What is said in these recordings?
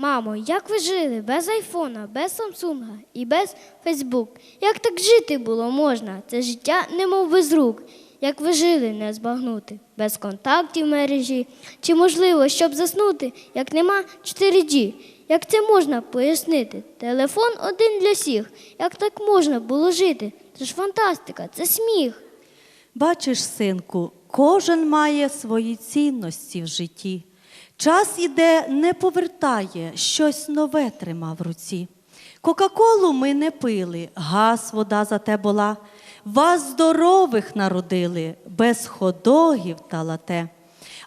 Мамо, як ви жили без айфона, без Самсунга і без Фейсбук? Як так жити було можна? Це життя немов без рук. Як ви жили не збагнути, без контактів мережі? Чи можливо, щоб заснути, як нема 4G? Як це можна пояснити? Телефон один для всіх. Як так можна було жити? Це ж фантастика, це сміх. Бачиш, синку, кожен має свої цінності в житті. Час іде, не повертає, щось нове трима в руці. Кока-колу ми не пили, газ, вода зате була. Вас здорових народили, без ходогів та лате.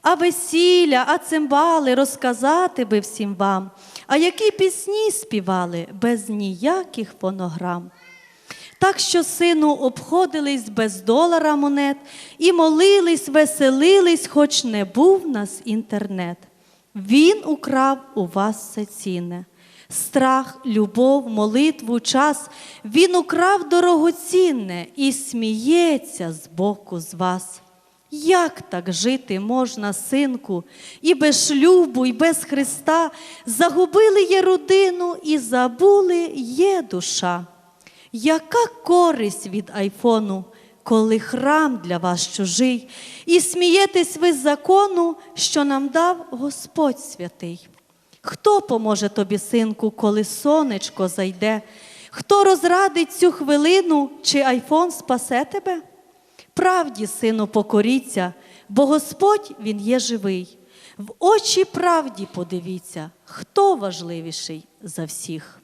А весілля, а цимбали розказати би всім вам, а які пісні співали без ніяких фонограм. Так що, сину, обходились без долара монет і молились, веселились, хоч не був нас інтернет. Він украв у вас все цінне. Страх, любов, молитву, час він украв дорогоцінне і сміється з боку з вас. Як так жити можна, синку, і без шлюбу, і без Христа загубили є родину і забули є душа. Яка користь від айфону, коли храм для вас чужий, і смієтесь ви з закону, що нам дав Господь святий? Хто поможе тобі, синку, коли сонечко зайде? Хто розрадить цю хвилину, чи айфон спасе тебе? Правді, сину, покоріться, бо Господь Він є живий. В очі правді подивіться, хто важливіший за всіх.